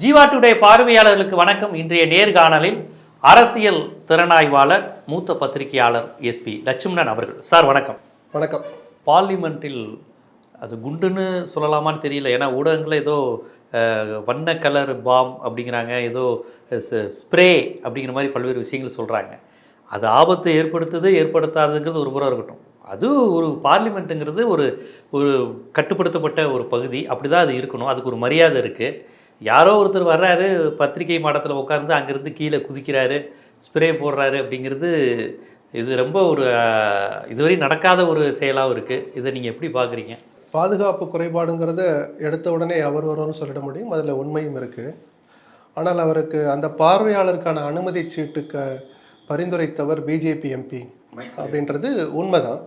Jeeva today பார்வையாளர்களுக்கு வணக்கம். இன்றைய நேர்காணலில் அரசியல் திறனாய்வாளர் மூத்த பத்திரிகையாளர் எஸ்பி லட்சுமணன் அவர்கள். சார் வணக்கம். வணக்கம். பார்லிமெண்ட்டில் அது குண்டுன்னு சொல்லலாமான்னு தெரியல. ஏன்னா ஊடகங்களில் ஏதோ வண்ண கலர் பாம் அப்படிங்கிறாங்க ஏதோ ஸ்ப்ரே அப்படிங்கிற மாதிரி பல்வேறு விஷயங்கள் சொல்கிறாங்க அது ஆபத்தை ஏற்படுத்துது ஏற்படுத்தாதுங்கிறது ஒரு புறம் இருக்கட்டும். அது ஒரு பார்லிமெண்ட்டுங்கிறது ஒரு ஒரு கட்டுப்படுத்தப்பட்ட ஒரு பகுதி. அப்படி தான் அது இருக்கணும். அதுக்கு ஒரு மரியாதை இருக்குது யாரோ ஒருத்தர் வர்றாரு பத்திரிகை மாடத்தில் உட்கார்ந்து அங்கேருந்து கீழே குதிக்கிறாரு ஸ்ப்ரே போடுறாரு அப்படிங்கிறது இது ரொம்ப ஒரு இதுவரை நடக்காத ஒரு செயலாகவும் இருக்குது இதை நீங்கள் எப்படி பார்க்குறீங்க பாதுகாப்பு குறைபாடுங்கிறத எடுத்த உடனே அவர் ஒருவரும் சொல்லிட முடியும். அதில் உண்மையும் இருக்குது ஆனால் அவருக்கு அந்த பார்வையாளருக்கான அனுமதி சீட்டுக்கு பரிந்துரைத்தவர் பிஜேபி எம்பி அப்படின்றது உண்மைதான்.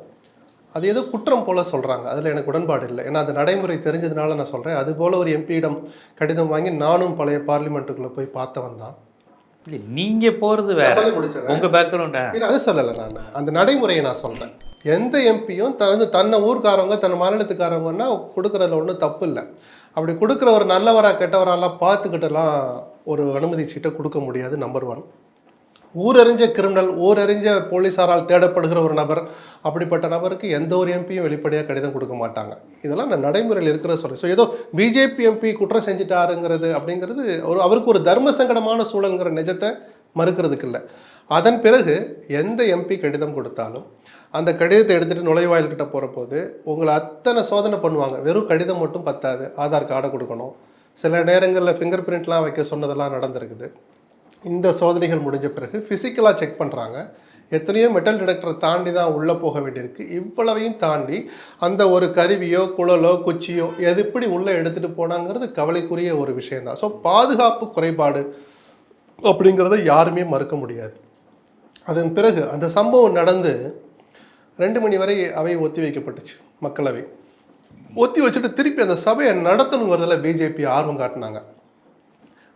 அது ஏதோ குற்றம் போல சொல்கிறாங்க அதில் எனக்கு உடன்பாடு இல்லை. ஏன்னா அந்த நடைமுறை தெரிஞ்சதுனால நான் சொல்கிறேன் அது போல ஒரு எம்பியிடம் கடிதம் வாங்கி நானும் பழைய பார்லிமெண்ட்டுக்குள்ளே போய் பார்த்தவன் தான். இல்லை நீங்கள் போகிறது வேற. உங்கள் பேக்ரவுண்டா அது சொல்லலை நான். அந்த நடைமுறையை நான் சொல்கிறேன் எந்த எம்பியும் தனது தன்னை ஊர்க்காரவங்க தன் மாநிலத்துக்காரவங்கன்னா கொடுக்குறதுல ஒன்றும் தப்பு இல்லை. அப்படி கொடுக்குற ஒரு நல்லவரா கெட்டவரெல்லாம் பார்த்துக்கிட்டெல்லாம் ஒரு அனுமதி சீட்டை கொடுக்க முடியாது நம்பர் ஒன் ஊரறிஞ்ச கிரிமினல் ஊரறிஞ்ச போலீஸாரால் தேடப்படுகிற ஒரு நபர் அப்படிப்பட்ட நபருக்கு எந்த ஒரு எம்பியும் வெளிப்படையாக கடிதம் கொடுக்க மாட்டாங்க. இதெல்லாம் நான் நடைமுறையில் இருக்கிற சொல்கிறேன் ஸோ ஏதோ பிஜேபி எம்பி குற்றம் செஞ்சுட்டாருங்கிறது அப்படிங்கிறது ஒரு அவருக்கு ஒரு தர்ம சங்கடமான சூழல்ங்கிற நிஜத்தை மறுக்கிறதுக்கு இல்லை. அதன் பிறகு எந்த எம்பி கடிதம் கொடுத்தாலும் அந்த கடிதத்தை எடுத்துகிட்டு நுழைவாயில்கிட்ட போகிற போது உங்களை அத்தனை சோதனை பண்ணுவாங்க. வெறும் கடிதம் மட்டும் பத்தாது ஆதார் கார்டை கொடுக்கணும். சில நேரங்களில் ஃபிங்கர் பிரிண்ட்லாம் வைக்க சொன்னதெல்லாம் நடந்திருக்குது. இந்த சோதனைகள் முடிஞ்ச பிறகு ஃபிசிக்கலாக செக் பண்ணுறாங்க எத்தனையோ மெட்டல் டிடெக்டரை தாண்டி தான் உள்ளே போக வேண்டியிருக்கு. இவ்வளவையும் தாண்டி அந்த ஒரு கருவியோ குழலோ குச்சியோ எது எப்படி உள்ளே எடுத்துகிட்டு போனாங்கிறது கவலைக்குரிய ஒரு விஷயம்தான். ஸோ பாதுகாப்பு குறைபாடு அப்படிங்கிறத யாருமே மறுக்க முடியாது. அதன் பிறகு அந்த சம்பவம் நடந்து ரெண்டு மணி வரை அவை ஒத்தி வைக்கப்பட்டுச்சு மக்களவை. ஒத்தி வச்சுட்டு திருப்பி அந்த சபையை நடத்தணுங்கிறதுல பிஜேபி ஆர்வம் காட்டினாங்க.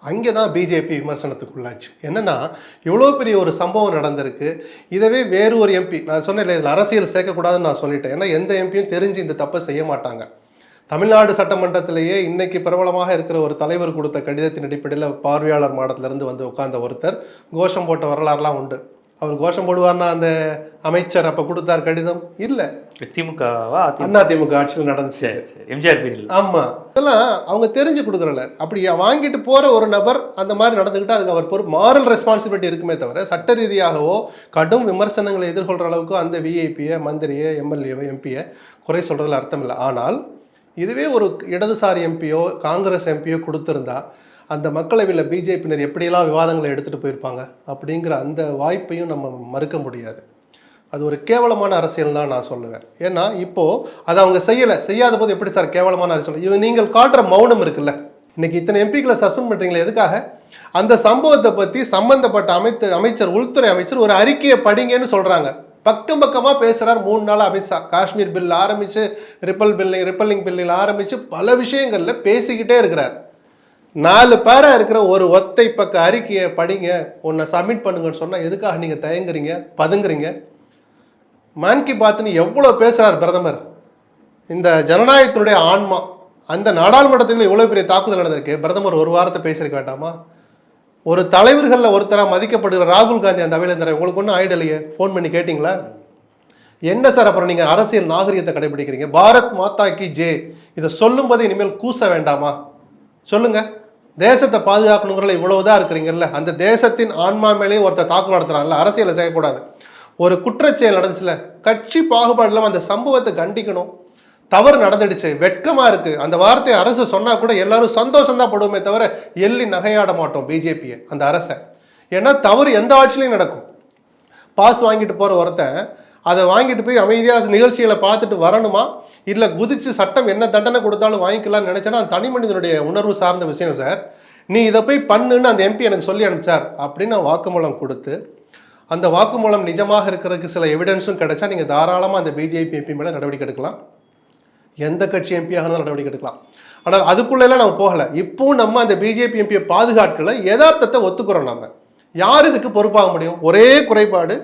அங்கே தான் பிஜேபி விமர்சனத்துக்குள்ளாச்சு. என்னென்னா இவ்வளோ பெரிய ஒரு சம்பவம் நடந்திருக்கு. இதவே வேறு ஒரு எம்பி நான் சொன்னேன் இதில் அரசியல் சேர்க்கக்கூடாதுன்னு நான் சொல்லிட்டேன். ஏன்னா எந்த எம்பியும் தெரிஞ்சு இந்த தப்பை செய்ய மாட்டாங்க. தமிழ்நாடு சட்டமன்றத்திலேயே இன்னைக்கு பிரபலமாக இருக்கிற ஒரு தலைவர் கொடுத்த கடிதத்தின் அடிப்படையில் பார்வையாளர் மாடத்திலிருந்து வந்து உட்கார்ந்த ஒருத்தர் கோஷம் போட்ட வரலாறுலாம் உண்டு. அவர் கோஷம் போடுவார்னா அந்த அமைச்சர் அப்போ கொடுத்தார் கடிதம்? இல்லை. திமுகவா? அண்ணா திமுக ஆட்சியில் நடந்துச்சு. எம்ஜிஆர் பீரியட் ஆமா. இதெல்லாம் அவங்க தெரிஞ்சு கொடுக்குறல. அப்படி வாங்கிட்டு போற ஒரு நபர் அந்த மாதிரி நடந்துக்கிட்டா அதுக்கு அவர் பொறுப்பு. மாரல் ரெஸ்பான்சிபிலிட்டி இருக்குமே தவிர சட்ட ரீதியாகவோ கடும் விமர்சனங்களை எதிர்கொள்ற அளவுக்கு அந்த விஐபியை மந்திரியை எம்எல்ஏவை எம்பியை குறை சொல்றதுல அர்த்தம் இல்லை. ஆனால் இதுவே ஒரு இடதுசாரி எம்பியோ காங்கிரஸ் எம்பியோ கொடுத்திருந்தா அந்த மக்களவையில் பிஜேபியினர் எப்படியெல்லாம் விவாதங்களை எடுத்துகிட்டு போயிருப்பாங்க அப்படிங்கிற அந்த வாய்ப்பையும் நம்ம மறுக்க முடியாது. அது ஒரு கேவலமான அரசியல் தான் நான் சொல்லுவேன். ஏன்னா இப்போது அதை அவங்க செய்யலை. செய்யாத போது எப்படி சார் கேவலமான அரசியல்? இவன் நீங்கள் காட்டுற மௌனம் இருக்குல்ல. இன்னைக்கு இத்தனை எம்பிக்களை சஸ்பெண்ட் பண்ணுறீங்களே எதுக்காக? அந்த சம்பவத்தை பற்றி சம்பந்தப்பட்ட அமைச்சர் அமைச்சர் உள்துறை அமைச்சர் ஒரு அறிக்கையை படிங்கன்னு சொல்கிறாங்க பக்கம் பக்கமாக பேசுகிறார் மூணு நாள் அமித்ஷா காஷ்மீர் பில் ஆரம்பித்து ரிப்பல் பில்லிங் ரிப்பல்லிங் பில்லில் ஆரம்பித்து பல விஷயங்களில் பேசிக்கிட்டே இருக்கிறார். நாலு பேரா இருக்கிற ஒரு ஒத்தை பக்க அறிக்கையை படிங்க உன்னை சப்மிட் பண்ணுங்கன்னு சொன்னா எதுக்காக நீங்க தயங்குறீங்க பதுங்குறீங்க? மான் கி பாத்னு எவ்வளோ பேசுறார் பிரதமர்? இந்த ஜனநாயகத்தினுடைய ஆன்மா அந்த நாடாளுமன்றத்துக்குள்ள இவ்வளோ பெரிய தாக்குதல் நடந்திருக்கு. பிரதமர் ஒரு வாரத்தை பேசியிருக்க வேண்டாமா? ஒரு தலைவர்களில் ஒருத்தராக மதிக்கப்படுகிற ராகுல் காந்தி அந்த அவையில் உங்களுக்கு ஒன்றும் ஆயிடலையே ஃபோன் பண்ணி கேட்டிங்களா? என்ன சார் அப்புறம் நீங்கள் அரசியல் நாகரிகத்தை கடைபிடிக்கிறீங்க? பாரத் மாதா கி ஜே இதை சொல்லும்போது இனிமேல் கூச வேண்டாமா? சொல்லுங்கள் தேசத்தை பாதுகாக்கணுங்கிறல இவ்வளவுதான் இருக்கிறீங்கல்ல? அந்த தேசத்தின் ஆன்மா மேலேயும் ஒருத்தர் தாக்கு நடத்துறாங்கல்ல? அரசியலை செய்யக்கூடாது. ஒரு குற்றச்செயல் நடந்துச்சுல கட்சி பாகுபாடு அந்த சம்பவத்தை கண்டிக்கணும். தவறு நடந்துடுச்சு வெட்கமாக இருக்குது அந்த வார்த்தையை அரசு சொன்னால் கூட எல்லாரும் சந்தோஷம் தான் படுவோமே தவிர எள்ளி நகையாட மாட்டோம் பிஜேபியை அந்த அரசை. ஏன்னா தவறு எந்த ஆட்சியிலையும் நடக்கும். பாஸ் வாங்கிட்டு போகிற ஒருத்தன் அதை வாங்கிட்டு போய் அமைதியாக நிகழ்ச்சிகளை பார்த்துட்டு வரணுமா? இல்லை குதிச்சு சட்டம் என்ன தண்டனை கொடுத்தாலும் வாங்கிக்கலாம்னு நினச்சேன்னா அந்த தனி மனிதனுடைய உணர்வு சார்ந்த விஷயம் சார். நீ இதை போய் பண்ணுன்னு அந்த எம்பி எனக்கு சொல்லி அனுப்பிச்சார் அப்படின்னு நான் வாக்குமூலம் கொடுத்து அந்த வாக்குமூலம் நிஜமாக இருக்கிறதுக்கு சில எவிடன்ஸும் கிடைச்சா நீங்கள் தாராளமாக அந்த பிஜேபி எம்பி மேலே நடவடிக்கை எடுக்கலாம். எந்த கட்சி எம்பியாக இருந்தாலும் நடவடிக்கை எடுக்கலாம். ஆனால் அதுக்குள்ளெல்லாம் நம்ம போகலை. இப்போவும் நம்ம அந்த பிஜேபி எம்பியை பாதுகாக்கல யதார்த்தத்தை ஒத்துக்கிறோம் நம்ம யார் இதுக்கு பொறுப்பாக முடியும்? ஒரே குறைபாடு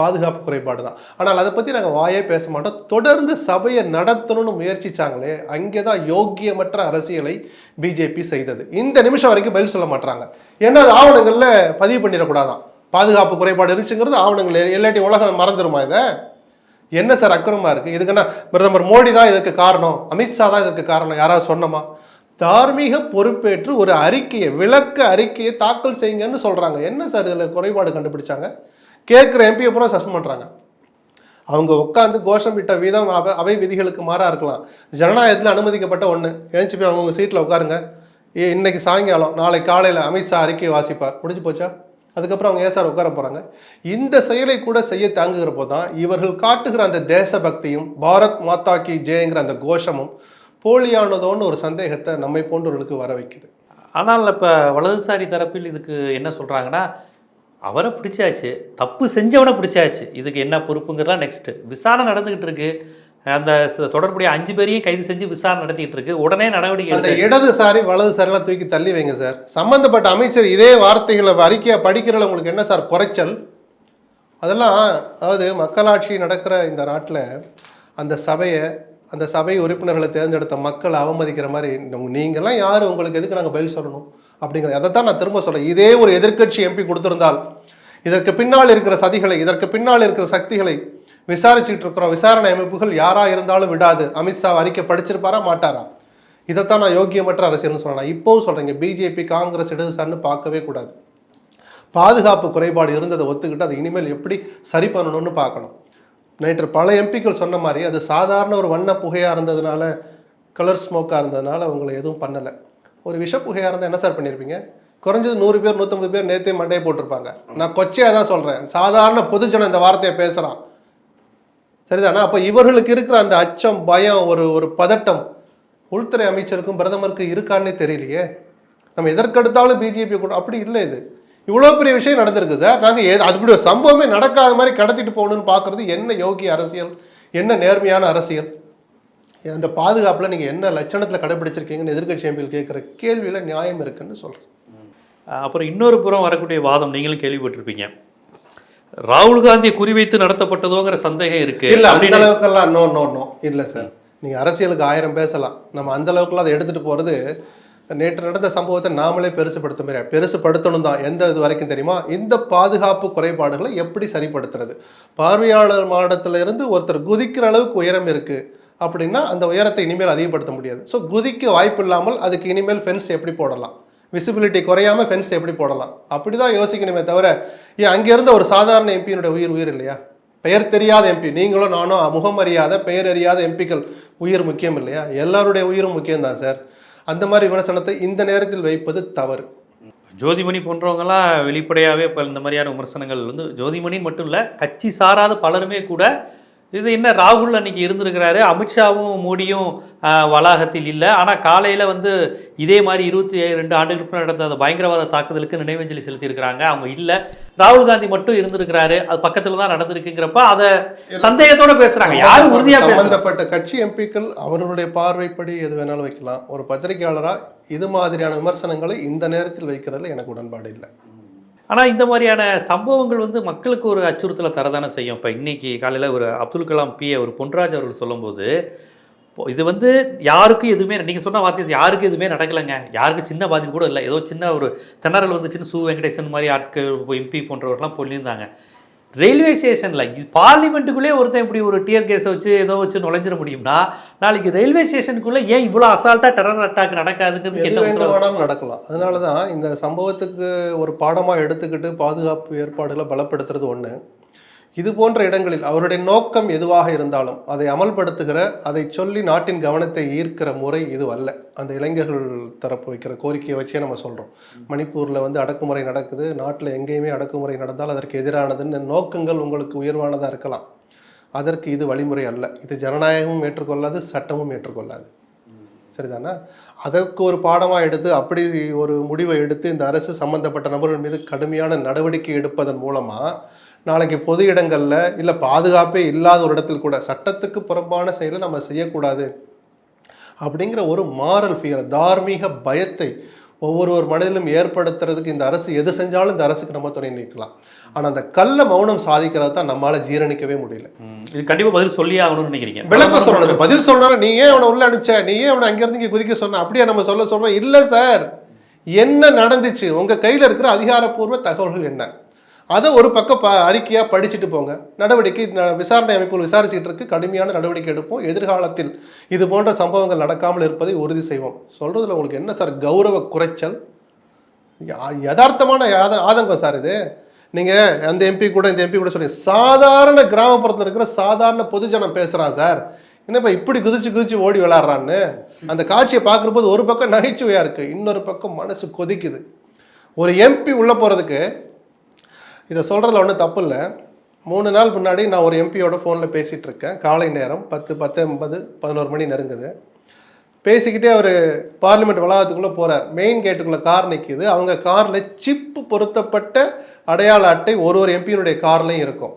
பாதுகாப்பு குறைபாடு தான். ஆனால் அதை பற்றி நாங்கள் வாயே பேச மாட்டோம். தொடர்ந்து சபையை நடத்தணும்னு முயற்சிச்சாங்களே அங்கே தான் யோக்கியமற்ற அரசியலை பிஜேபி செய்தது. இந்த நிமிஷம் வரைக்கும் பதில் சொல்ல மாட்டாங்க ஏன்னா அது ஆவணங்களில் பதிவு பண்ணிடக்கூடாதான்? பாதுகாப்பு குறைபாடு இருந்துச்சுங்கிறது ஆவணங்கள். இல்லாட்டி உலகம் மறந்துருமா இதை? என்ன சார் அக்கிரமா இருக்கு? இதுக்குன்னா பிரதமர் மோடி தான் இதுக்கு காரணம். அமித்ஷா தான் இதற்கு காரணம். யாராவது சொன்னமா? தார்மீக பொறுப்பேற்று ஒரு அறிக்கையை விளக்க அறிக்கையை தாக்கல் செய்யுங்கன்னு சொல்றாங்க. என்ன சார் இதில் குறைபாடு கண்டுபிடிச்சாங்க? கேட்குற எம்பியை பூரா சஸ்பெண்ட் பண்ணுறாங்க அவங்க உட்காந்து கோஷம் விட்ட விதம் அவை அவை விதிகளுக்கு மாறாக இருக்கலாம். ஜனநாயகத்தில் அனுமதிக்கப்பட்ட ஒன்று ஏஞ்சி போய் அவங்க சீட்டில் உட்காருங்க. ஏ இன்னைக்கு சாயங்காலம் நாளை காலையில் அமித்ஷா அறிக்கை வாசிப்பார். முடிஞ்சு போச்சா? அதுக்கப்புறம் அவங்க ஏன் சார் உட்கார போகிறாங்க இந்த செயலை கூட செய்ய தாங்குகிறப்போ தான் இவர்கள் காட்டுகிற அந்த தேசபக்தியும் பாரத் மாதா கி ஜெயங்கிற அந்த கோஷமும் போலியானதோன்னு ஒரு சந்தேகத்தை நம்மை போன்றவர்களுக்கு வர வைக்குது. ஆனால் இப்போ வலதுசாரி தரப்பில் இதுக்கு என்ன சொல்கிறாங்கன்னா அவரை பிடிச்சாச்சு தப்பு செஞ்சவனை பிடிச்சாச்சு. இதுக்கு என்ன பொறுப்புங்கிறதா நெக்ஸ்ட்டு விசாரணை நடந்துக்கிட்டு இருக்கு. அந்த தொடர்புடைய அஞ்சு பேரையும் கைது செஞ்சு விசாரணை நடத்திட்டு இருக்கு. உடனே நடவடிக்கை அந்த இடதுசாரி வலதுசாரிலாம் தூக்கி தள்ளி வைங்க சார். சம்பந்தப்பட்ட அமைச்சர் இதே வார்த்தைகளை அறிக்கையா படிக்கிறதுல உங்களுக்கு என்ன சார் குறைச்சல்? அதெல்லாம் அதாவது மக்களாட்சி நடக்கிற இந்த நாட்டில் அந்த சபையை அந்த சபை உறுப்பினர்களை தேர்ந்தெடுத்த மக்களை அவமதிக்கிற மாதிரி நீங்கெல்லாம் யார்? உங்களுக்கு எதுக்கு நாங்கள் பதில் சொல்லணும்? அப்படிங்கிற அதை தான் நான் திரும்ப சொல்கிறேன் இதே ஒரு எதிர்க்கட்சி எம்பி கொடுத்திருந்தால் இதற்கு பின்னால் இருக்கிற சதிகளை இதற்கு பின்னால் இருக்கிற சக்திகளை விசாரிச்சுட்டு இருக்கிறோம். விசாரணை அமைப்புகள் யாராக இருந்தாலும் விடாது. அமித்ஷா அறிக்கை படிச்சிருப்பாரா மாட்டாரா? இதைத்தான் நான் யோக்கியமற்ற அரசியல்னு சொல்லலாம் இப்போவும் சொல்கிறேங்க பிஜேபி காங்கிரஸ் இடதுசார்னு பார்க்கவே கூடாது. பாதுகாப்பு குறைபாடு இருந்ததை ஒத்துக்கிட்டு அதை இனிமேல் எப்படி சரி பண்ணணும்னு பார்க்கணும். நேற்று பல எம்பிக்கள் சொன்ன மாதிரி அது சாதாரண ஒரு வண்ண புகையாக இருந்ததுனால கலர் ஸ்மோக்காக இருந்ததுனால அவங்களை எதுவும் பண்ணலை. ஒரு விஷப்புகையாக இருந்தால் என்ன சார் பண்ணியிருப்பீங்க குறைஞ்சது நூறு பேர் நூற்றம்பது பேர் நேத்தே மண்டையை போட்டிருப்பாங்க. நான் கொச்சையாக தான் சொல்கிறேன் சாதாரண பொதுஜனம் இந்த வார்த்தையை பேசுகிறான் சரிதானா? அப்போ இவர்களுக்கு இருக்கிற அந்த அச்சம் பயம் ஒரு ஒரு பதட்டம் உள்துறை அமைச்சருக்கும் பிரதமருக்கு இருக்கான்னே தெரியலையே. நம்ம எதற்கெடுத்தாலும் பிஜேபி கூட அப்படி இல்லை இது. இவ்வளோ பெரிய விஷயம் நடந்திருக்கு சார். நாங்கள் ஏ அதுபடி ஒரு சம்பவமே நடக்காத மாதிரி கடத்திட்டு போகணும்னு பார்க்குறது என்ன யோகி அரசியல் என்ன நேர்மையான அரசியல்? அந்த பாதுகாப்பில் நீங்கள் என்ன லட்சணத்தில் கடைபிடிச்சிருக்கீங்கன்னு எதிர்க்கட்சி எம்பியில் கேட்குற கேள்வியில் நியாயம் இருக்குன்னு சொல்கிறேன் அப்புறம் இன்னொரு புறம் வரக்கூடிய வாதம் நீங்களும் கேள்விப்பட்டிருப்பீங்க. ராகுல் காந்தியை குறிவைத்து நடத்தப்பட்டதோங்கிற சந்தேகம் இருக்கு. இல்லை அந்த அளவுக்கெல்லாம் நோ நோ நோ இல்லை சார் நீங்கள் அரசியலுக்கு ஆயிரம் பேசலாம். நம்ம அந்த அளவுக்குலாம் அதை எடுத்துகிட்டு போகிறது நேற்று நடந்த சம்பவத்தை நாமளே பெருசுபடுத்த முடியாது பெருசுபடுத்தணும் தான். எந்த இது வரைக்கும் தெரியுமா? இந்த பாதுகாப்பு குறைபாடுகளை எப்படி சரிப்படுத்துறது? பார்வையாளர் மாடத்துல இருந்து ஒருத்தர் குதிக்கிற அளவுக்கு உயரம் இருக்குது அப்படின்னா அந்த உயரத்தை இனிமேல் அதிகப்படுத்த முடியாது. ஸோ குதிக்க வாய்ப்பு இல்லாமல் அதுக்கு இனிமேல் ஃபென்ஸ் எப்படி போடலாம்? விசிபிலிட்டி குறையாம ஃபென்ஸ் எப்படி போடலாம்? அப்படிதான் யோசிக்கணுமே தவிர ஏன் அங்கேருந்து ஒரு சாதாரண எம்பியினுடைய உயிர் உயிர் இல்லையா? பெயர் தெரியாத எம்பி நீங்களும் நானும் முகம் அறியாத பெயர் அறியாத எம்பிக்கள் உயிர் முக்கியம் இல்லையா? எல்லாருடைய உயிரும் முக்கியம்தான் சார் அந்த மாதிரி விமர்சனத்தை இந்த நேரத்தில் வைப்பது தவறு. ஜோதிமணி போன்றவங்களாம் வெளிப்படையாகவே இப்போ இந்த மாதிரியான விமர்சனங்கள் வந்து ஜோதிமணி மட்டும் இல்லை கட்சி சாராத பலருமே கூட இது என்ன ராகுல் அன்னைக்கு இருந்திருக்கிறாரு? அமித்ஷாவும் மோடியும் வளாகத்தில் இல்லை. ஆனால் காலையில் வந்து இதே மாதிரி இருபத்தி ரெண்டு ஆண்டுகளுக்கு நடந்த அந்த பயங்கரவாத தாக்குதலுக்கு நினைவஞ்சலி செலுத்தியிருக்கிறாங்க. அவங்க இல்லை. ராகுல் காந்தி மட்டும் இருந்திருக்கிறாரு. அது பக்கத்தில் தான் நடந்திருக்குங்கிறப்ப அதை சந்தேகத்தோட பேசுறாங்க. யாரும் உறுதியாக சம்பந்தப்பட்ட கட்சி எம்பிக்கள் அவர்களுடைய பார்வைப்படி எது வேணாலும் வைக்கலாம். ஒரு பத்திரிகையாளரா இது மாதிரியான விமர்சனங்களை இந்த நேரத்தில் வைக்கிறதுல எனக்கு உடன்பாடு இல்லை. ஆனால் இந்த மாதிரியான சம்பவங்கள் வந்து மக்களுக்கு ஒரு அச்சுறுத்தலை தரதானே செய்யும். இப்போ இன்றைக்கி காலையில் ஒரு அப்துல் கலாம் பிஏ ஒரு பொன்ராஜ் அவர்கள் சொல்லும்போது இப்போ இது வந்து யாருக்கும் எதுவுமே நீங்கள் சொன்ன வார்த்தை யாருக்கும் எதுவுமே நடக்கலைங்க. யாருக்கும் சின்ன பாதிப்பு கூட இல்லை. ஏதோ சின்ன ஒரு திணறல் வந்துச்சுன்னு சு வெங்கடேசன் மாதிரி ஆட்கள் எம்பி போன்றவர்கள்லாம் சொல்லியிருந்தாங்க ரயில்வே ஸ்டேஷனில் பார்லிமெண்ட்டுக்குள்ளே ஒருத்தன் இப்படி ஒரு டியர் கேஸை வச்சு ஏதோ வச்சு நுழைஞ்சிட முடியும்னா நாளைக்கு ரயில்வே ஸ்டேஷனுக்குள்ளே ஏன் இவ்வளோ அசால்ட்டாக டெரர் அட்டாக் நடக்காதுங்கிறது? வேண்டுமானாலும் நடக்கலாம். அதனால தான் இந்த சம்பவத்துக்கு ஒரு பாடமாக எடுத்துக்கிட்டு பாதுகாப்பு ஏற்பாடுகளை பலப்படுத்துறது ஒன்று இது போன்ற இடங்களில் அவருடைய நோக்கம் எதுவாக இருந்தாலும் அதை அமல்படுத்துகிற அதை சொல்லி நாட்டின் கவனத்தை ஈர்க்கிற முறை இது அல்ல. அந்த இளைஞர்கள் தரப்பு வைக்கிற கோரிக்கையை வச்சே நம்ம சொல்கிறோம் மணிப்பூரில் வந்து அடக்குமுறை நடக்குது. நாட்டில் எங்கேயுமே அடக்குமுறை நடந்தால் அதற்கு எதிரானதுன்னு நோக்கங்கள் உங்களுக்கு உயர்வானதாக இருக்கலாம். அதற்கு இது வழிமுறை அல்ல. இது ஜனநாயகமும் ஏற்றுக்கொள்ளாது சட்டமும் ஏற்றுக்கொள்ளாது. சரிதானா? அதற்கு ஒரு பாடமாக எடுத்து அப்படி ஒரு முடிவை எடுத்து இந்த அரசு சம்பந்தப்பட்ட நபர்கள் மீது கடுமையான நடவடிக்கை எடுப்பதன் மூலமாக நாளைக்கு பொது இடங்களில் இல்லை பாதுகாப்பே இல்லாத ஒரு இடத்தில் கூட சட்டத்துக்கு புறம்பான செயலை நம்ம செய்யக்கூடாது. அப்படிங்கிற ஒரு மாரல் ஃபியர் தார்மீக பயத்தை ஒவ்வொருவர் மனதிலும் ஏற்படுத்துறதுக்கு இந்த அரசு எது செஞ்சாலும் இந்த அரசுக்கு நம்ம துணை நிற்கலாம். ஆனா அந்த கள்ள மௌனம் சாதிக்கிறது தான் நம்மளால ஜீரணிக்கவே முடியல. இது கண்டிப்பா பதில் சொல்லியே ஆகணும்னு நினைக்கிறீங்க. விளக்க சொல்லணும். பதில் சொல்லணும் நீ ஏன் அவனை உள்ள அனுப்பிச்ச? நீ ஏன் அவனை அங்கிருந்து இங்க குதிக்க சொன்ன? அப்படியே நம்ம சொல்ல சொல்றோம். இல்ல சார் என்ன நடந்துச்சு? உங்க கையில இருக்கிற அதிகாரப்பூர்வ தகவல்கள் என்ன? அதை ஒரு பக்கம் ப அறிக்கையாக படிச்சுட்டு போங்க. நடவடிக்கை விசாரணை அமைப்புகள் விசாரிச்சுக்கிட்டு இருக்கு கடுமையான நடவடிக்கை எடுப்போம். எதிர்காலத்தில் இது போன்ற சம்பவங்கள் நடக்காமல் இருப்பதை உறுதி செய்வோம். சொல்கிறதுல உங்களுக்கு என்ன சார் கௌரவ குறைச்சல்? யதார்த்தமான ஆத- ஆதங்கம் சார் இது. நீங்கள் அந்த எம்பி கூட இந்த எம்பி கூட சொல்லி சாதாரண கிராமப்புறத்தில் இருக்கிற சாதாரண பொதுஜனம் பேசுகிறான் சார். என்னப்பா இப்படி குதிச்சு குதிச்சு ஓடி விளாட்றான்னு? அந்த காட்சியை பார்க்குறபோது ஒரு பக்கம் நகைச்சுவையாக இருக்குது இன்னொரு பக்கம் மனசு கொதிக்குது. ஒரு எம்பி உள்ளே போகிறதுக்கு இதை சொல்கிறதுல ஒன்றும் தப்பு இல்லை. மூணு நாள் முன்னாடி நான் ஒரு எம்பியோட ஃபோனில் பேசிகிட்டு இருக்கேன் காலை நேரம் பத்து பத்து ஐம்பது பதினோரு மணி நெருங்குது. பேசிக்கிட்டே அவர் பார்லிமெண்ட் வளாகத்துக்குள்ளே போகிறார் மெயின் கேட்டுக்குள்ளே கார் நிற்கிது அவங்க காரில் சிப்பு பொருத்தப்பட்ட அடையாள அட்டை ஒரு ஒரு எம்பியினுடைய கார்லையும் இருக்கும்.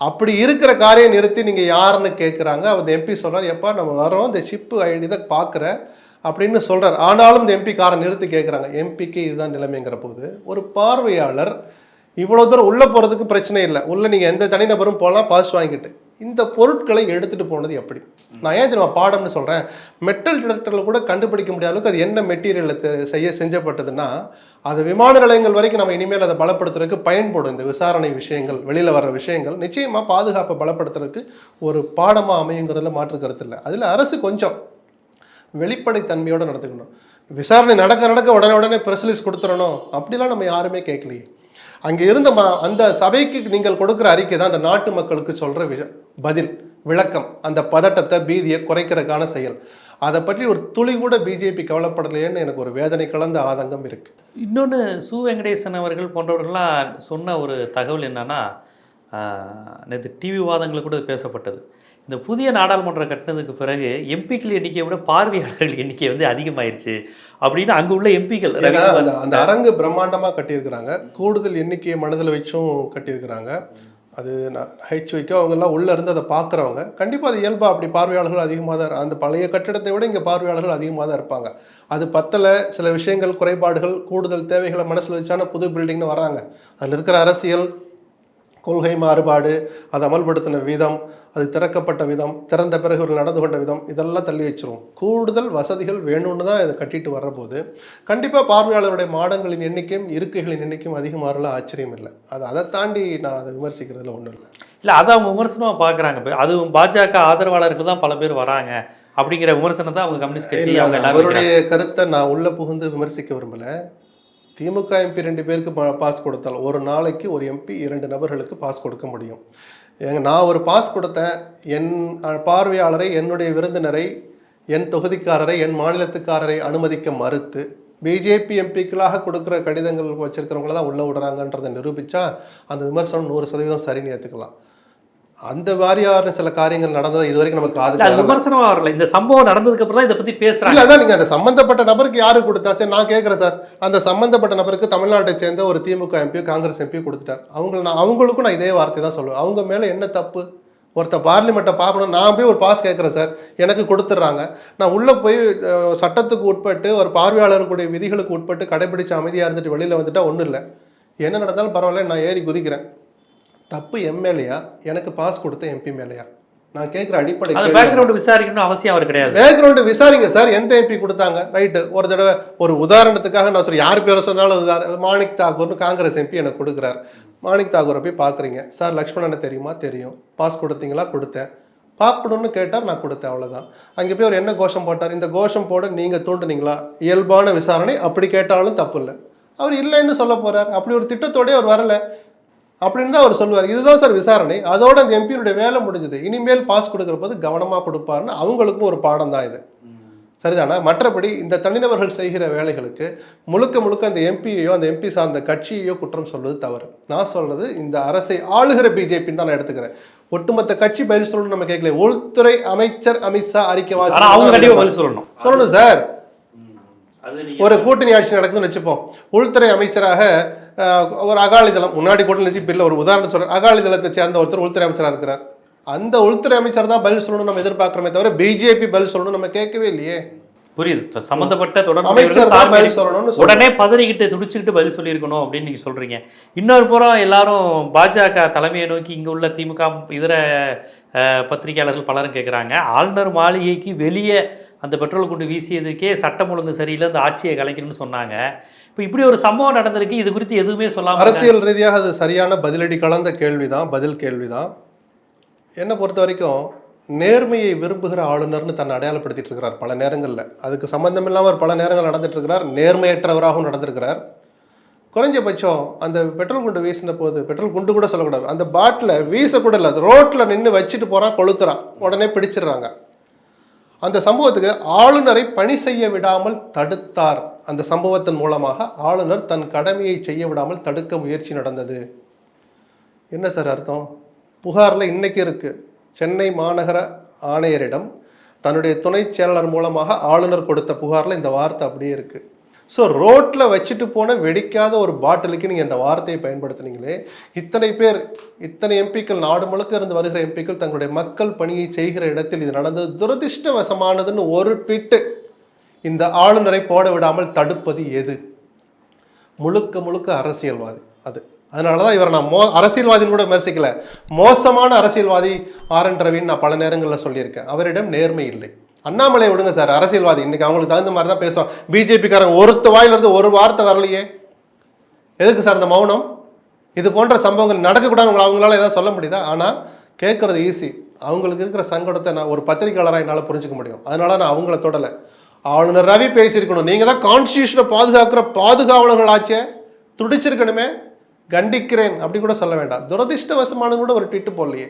அப்படி இருக்கிற காரையை நிறுத்தி நீங்கள் யாருன்னு கேட்குறாங்க அந்த எம்பி சொல்கிறார் எப்பா நம்ம வரோம் இந்த சிப்பு ஐடி தான் பார்க்குறேன் அப்படின்னு சொல்கிறார் ஆனாலும் இந்த எம்பி காரை நிறுத்தி கேட்குறாங்க எம்பிக்கு இதுதான் நிலைமைங்கிற போது ஒரு பார்வையாளர் இவ்வளோ தூரம் உள்ளே போகிறதுக்கு பிரச்சனை இல்லை. உள்ளே நீங்கள் எந்த தனிநபரும் போகலாம் பாஸ் வாங்கிட்டு இந்த பொருட்களை எடுத்துகிட்டு போனது எப்படி? நான் ஏன் தெரியுமா பாடம்னு சொல்கிறேன் மெட்டல் டிடெக்டரில் கூட கண்டுபிடிக்க முடியாத அளவுக்கு அது என்ன மெட்டீரியலில் செய்ய செஞ்சப்பட்டதுன்னா அது விமான நிலையங்கள் வரைக்கும் நம்ம இனிமேல் அதை பலப்படுத்துறதுக்கு பயன்படும். இந்த விசாரணை விஷயங்கள் வெளியில் வர்ற விஷயங்கள் நிச்சயமாக பாதுகாப்பை பலப்படுத்துறதுக்கு ஒரு பாடமாக அமையுங்கிறதுல மாற்று கருத்து இல்லை. அதில் அரசு கொஞ்சம் வெளிப்படைத்தன்மையோடு நடத்துக்கணும் விசாரணை நடக்க நடக்க உடனே உடனே ப்ரெஸ் கொடுத்துடணும். அப்படிலாம் நம்ம யாருமே கேட்கலையே அங்கே இருந்த ம அந்த சபைக்கு நீங்கள் கொடுக்குற அறிக்கை தான் அந்த நாட்டு மக்களுக்கு சொல்கிற விஷ பதில் விளக்கம் அந்த பதட்டத்தை பீதியை குறைக்கிறதுக்கான செயல். அதை பற்றி ஒரு துளி கூட பிஜேபி கவலைப்படலையேன்னு எனக்கு ஒரு வேதனை கலந்த ஆதங்கம் இருக்குது இன்னொன்று சு. வெங்கடேசன் அவர்கள் போன்றவர்கள்லாம் சொன்ன ஒரு தகவல் என்னன்னா நேற்று டிவி வாதங்கள் கூட இது பேசப்பட்டது. இந்த புதிய நாடாளுமன்றம் கட்டினதுக்கு பிறகு எம்பிக்கள் எண்ணிக்கையை விட பார்வையாளர்கள் எண்ணிக்கை வந்து அதிகமாயிருச்சு. அப்படின்னு அங்கே உள்ள எம்பிக்கள் அந்த அரங்கு பிரம்மாண்டமாக கட்டியிருக்கிறாங்க. கூடுதல் எண்ணிக்கையை மனதில் வச்சும் கட்டியிருக்கிறாங்க. அது ஹைச் வைக்க அவங்கெல்லாம் உள்ளே இருந்து அதை பார்க்குறவங்க. கண்டிப்பாக அது இயல்பாக அப்படி பார்வையாளர்கள் அதிகமாக தான் அந்த பழைய கட்டிடத்தை விட இங்கே பார்வையாளர்கள் அதிகமாக தான் இருப்பாங்க. அது பத்தலை சில விஷயங்கள் குறைபாடுகள் கூடுதல் தேவைகளை மனசில் வச்சான புது பில்டிங்னு வராங்க அதில் இருக்கிற அரசியல் கொள்கை மாறுபாடு அதை அமல்படுத்தின விதம் அது திறக்கப்பட்ட விதம் திறந்த பிறகு ஒரு நடந்து கொண்ட விதம் இதெல்லாம் தள்ளி வச்சிரும். கூடுதல் வசதிகள் வேணும்னு தான் இதை கட்டிட்டு வர்றபோது கண்டிப்பாக பார்வையாளருடைய மாடங்களின் எண்ணிக்கையும் இருக்கைகளின் எண்ணிக்கையும் அதிகமாகல ஆச்சரியம் இல்லை. அது அதை தாண்டி நான் அதை விமர்சிக்கிறதுல ஒன்றும் இல்லை. இல்லை அதை அவங்க விமர்சனமாக பார்க்குறாங்க. இப்போ அதுவும் பாஜக ஆதரவாளர்கள் தான் பல பேர் வராங்க அப்படிங்கிற விமர்சனம் தான் அவங்க கம்யூனிஸ்ட் கட்சி அவங்க அவருடைய கருத்தை நான் உள்ள புகுந்து விமர்சிக்க விரும்பல. திமுக எம்பி ரெண்டு பேருக்கு பாஸ் கொடுத்தால் ஒரு நாளைக்கு ஒரு எம்பி இரண்டு நபர்களுக்கு பாஸ் கொடுக்க முடியும். எங்க நான் ஒரு பாஸ் கொடுத்தேன். என் பார்வையாளரை என்னுடைய விருந்தினரை என் தொகுதிக்காரரை என் மாநிலத்துக்காரரை அனுமதிக்க மறுத்து பிஜேபி எம்பிக்களாக கொடுக்குற கடிதங்கள் வச்சுருக்கிறவங்கள தான் உள்ளே விடுறாங்கன்றதை நிரூபித்தா அந்த விமர்சனம் நூறு சதவீதம் சரின்னு ஏற்றுக்கலாம் அந்த வாரியான சில காரியங்கள் நடந்தது இது வரைக்கும் நமக்கு அது விமர்சனமா வரல. இந்த சம்பவம் நடந்ததுக்கு அப்புறம் தான் இதை பத்தி பேசுறாங்க. இல்ல அதான் நீங்க அந்த சம்பந்தப்பட்ட நபருக்கு யாரு கொடுத்தா? சரி நான் கேட்கறேன் சார். அந்த சம்பந்தப்பட்ட நபருக்கு தமிழ்நாட்டை சேர்ந்த ஒரு திமுக எம்பி காங்கிரஸ் எம்பி கொடுத்துட்டார். அவங்க நான் அவங்களுக்கும் நான் இதே வார்த்தை தான் சொல்லுவேன். அவங்க மேல என்ன தப்பு? ஒருத்த பார்லிமெண்ட்டை பார்க்கணும். நான் போய் ஒரு பாஸ் கேட்குறேன் சார். எனக்கு கொடுத்துட்றாங்க. நான் உள்ளே போய் சட்டத்துக்கு உட்பட்டு ஒரு பார்வையாளர்களுடைய விதிகளுக்கு உட்பட்டு கடைபிடிச்சு அமைதியாக இருந்துட்டு வெளியில் வந்துட்டா ஒன்றும் இல்லை. என்ன நடந்தாலும் பரவாயில்ல நான் ஏறி குதிக்கிறேன். தப்பு எம்எல்ஏயா எனக்கு பாஸ் கொடுத்த எம்பி மேலேயா? நான் கேட்குற அடிப்படை பேக்ரவுண்ட் விசாரிக்கணும் அவசியம் அவர் கிடையாது. பேக்ரவுண்டு விசாரிங்க சார் எந்த எம்பி கொடுத்தாங்க? ரைட்டு ஒரு தடவை ஒரு உதாரணத்துக்காக நான் சொல்றேன். யார் பேரை சொன்னாலும் மாணிக் தாக்கூர்னு காங்கிரஸ் எம்பி எனக்கு கொடுக்குறார். மாணிக் தாக்கூரை போய் பார்க்குறீங்க சார் லக்ஷ்மணனை தெரியுமா? தெரியும். பாஸ் கொடுத்தீங்களா? கொடுத்தேன். பார்க்கணும்னு கேட்டார். நான் கொடுத்தேன். அவ்வளவுதான். அங்கே போய் அவர் என்ன கோஷம் போட்டார்? இந்த கோஷம் போட நீங்கள் தூண்டுனீங்களா? இயல்பான விசாரணை. அப்படி கேட்டாலும் தப்பு இல்லை. அவர் இல்லைன்னு சொல்ல போறார். அப்படி ஒரு திட்டத்தோடயே அவர் வரல. அப்படின்னு தான் அவர் சொல்லுவார். இதுதான் சார் விசாரணை. அதோட அந்த எம்பியுடைய வேலை முடிஞ்சது. இனிமேல் பாஸ் கொடுக்குற போது கவனமாக கொடுப்பாருன்னு அவங்களுக்கும் ஒரு பாடம் தான் இது. சரிதானா? மற்றபடி இந்த தனிநபர்கள் செய்கிற வேலைகளுக்கு முழுக்க முழுக்க அந்த எம்பியையோ அந்த எம்பி சார்ந்த கட்சியையோ குற்றம் சொல்வது தவறு. நான் சொல்றது இந்த அரசை ஆளுகிற பிஜேபின்னு தான் நான் எடுத்துக்கிறேன். ஒட்டுமொத்த கட்சி பதில் சொல்லணும் நம்ம கேட்கல உள்துறை அமைச்சர் அமித்ஷா அறிக்கை வாசி பதில் சொல்லணும். சொல்லணும் சார். அது ஒரு கூட்டணி ஆட்சி நடக்குதுன்னு வச்சுப்போம். உள்துறை அமைச்சராக ஒரு அகாலிதளம் முன்னாடி கூட்டணி வச்சு இப்போ இல்லை ஒரு உதாரணம் சொல்றேன். அகாலிதளத்தை சேர்ந்த ஒருத்தர் உள்துறை அமைச்சராக இருக்கிறார். அந்த உள்துறை அமைச்சர் தான் பதில் சொல்லணும் நம்ம எதிர்பார்க்குறோமே தவிர பிஜேபி பதில் சொல்லணும் நம்ம கேட்கவே இல்லையே. புரியுது. சம்பந்தப்பட்ட தொடர்பு. உடனே பதறிக்கிட்டு துடிச்சுக்கிட்டு பதில் சொல்லியிருக்கணும் அப்படின்னு நீங்க சொல்றீங்க. இன்னொரு புறம் எல்லாரும் பாஜக தலைமையை நோக்கி இங்க உள்ள திமுக இதர பத்திரிகையாளர்கள் பலரும் கேட்குறாங்க ஆளுநர் மாளிகைக்கு வெளியே அந்த பெட்ரோல் குண்டு வீசியதுக்கே சட்டம் ஒழுங்கு சரியில்லை அந்த ஆட்சியை கலைக்கணும்னு சொன்னாங்க. இப்போ இப்படி ஒரு சம்பவம் நடந்திருக்கு இது குறித்து எதுவுமே சொல்லாம அரசியல் ரீதியாக அது சரியான பதிலடி கலந்த கேள்விதான் பதில் கேள்விதான். என்னை பொறுத்த வரைக்கும் நேர்மையை விரும்புகிற ஆளுநர்னு தன்னை அடையாளப்படுத்திட்டு இருக்கிறார் பல நேரங்களில். அதுக்கு சம்மந்தம் இல்லாமல் பல நேரங்கள் நடந்துட்டு இருக்கிறார் நேர்மையற்றவராகவும் நடந்திருக்கிறார். குறைஞ்சபட்சம் அந்த பெட்ரோல் குண்டு வீசின போது பெட்ரோல் குண்டு கூட சொல்லக்கூடாது அந்த பாட்டில் வீசக்கூட இல்லை ரோட்டில் நின்று வச்சுட்டு போகிறான் கொளுத்துறான் உடனே பிடிச்சிடுறாங்க. அந்த சம்பவத்துக்கு ஆளுநரை பணி செய்ய விடாமல் தடுத்தார். அந்த சம்பவத்தின் மூலமாக ஆளுநர் தன் கடமையை செய்ய விடாமல் தடுக்க முயற்சி நடந்தது. என்ன சார் அர்த்தம்? புகாரில் இன்னைக்கு இருக்கு. சென்னை மாநகர ஆணையரிடம் தன்னுடைய துணைச் செயலாளர் மூலமாக ஆளுநர் கொடுத்த புகாரில் இந்த வார்த்தை அப்படியே இருக்குது ஸோ ரோட்டில் வச்சுட்டு போன வெடிக்காத ஒரு பாட்டிலுக்கு நீங்கள் இந்த வார்த்தையை பயன்படுத்துனீங்களே இத்தனை பேர் இத்தனை எம்பிக்கள் நாடு முழுக்க இருந்து வருகிற எம்பிக்கள் தங்களுடைய மக்கள் பணியை செய்கிற இடத்தில் இது நடந்தது துரதிர்ஷ்டவசமானதுன்னு ஒரு ட்விட்டு இந்த ஆளுநரை போட விடாமல் தடுப்பது எது? முழுக்க முழுக்க அரசியல்வாதி அது. அதனால தான் இவரை நான் மோ அரசியல்வாதின்னு கூட விமர்சிக்கல. மோசமான அரசியல்வாதி ஆர் என் ரவின்னு நான் பல நேரங்களில் சொல்லியிருக்கேன். அவரிடம் நேர்மை இல்லை. அண்ணாமலை விடுங்க சார் அரசியல்வாதி. இன்னைக்கு அவங்களுக்கு தகுந்த மாதிரி தான் பேசுவோம் பிஜேபிக்காரங்க ஒருத்த வாயிலிருந்து ஒரு வார்த்தை வரலையே. எதுக்கு சார் இந்த மௌனம்? இது போன்ற சம்பவங்கள் நடக்கக்கூடாது உங்களை அவங்களால ஏதாவது சொல்ல முடியுதா? ஆனால் கேட்குறது ஈஸி அவங்களுக்கு இருக்கிற சங்கடத்தை நான் ஒரு பத்திரிக்கையாளராக என்னால் புரிஞ்சுக்க முடியும். அதனால நான் அவங்கள தொடலை. ஆளுநர் ரவி பேசியிருக்கணும். நீங்கள் தான் கான்ஸ்டியூஷனை பாதுகாக்கிற பாதுகாவலர்களாச்சே துடிச்சிருக்கணுமே. கண்டிக்கிறேன். அப்படி கூட சொல்ல வேண்டாம். துரதிருஷ்டவசமானது கூட ஒரு ட்விட்டு போடலையே.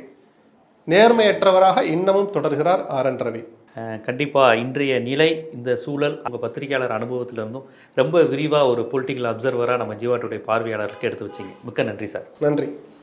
நேர்மையற்றவராக இன்னமும் தொடர்கிறார் ஆர் என் ரவி. கண்டிப்பாக இன்றைய நிலை இந்த சூழல் அவங்க பத்திரிகையாளர் அனுபவத்திலிருந்தும் ரொம்ப விரிவாக ஒரு பொலிட்டிக்கல் அப்சர்வராக நம்ம ஜீவாட்டுடைய பார்வையாளருக்கு எடுத்து வச்சிங்க. மிக்க நன்றி சார். நன்றி.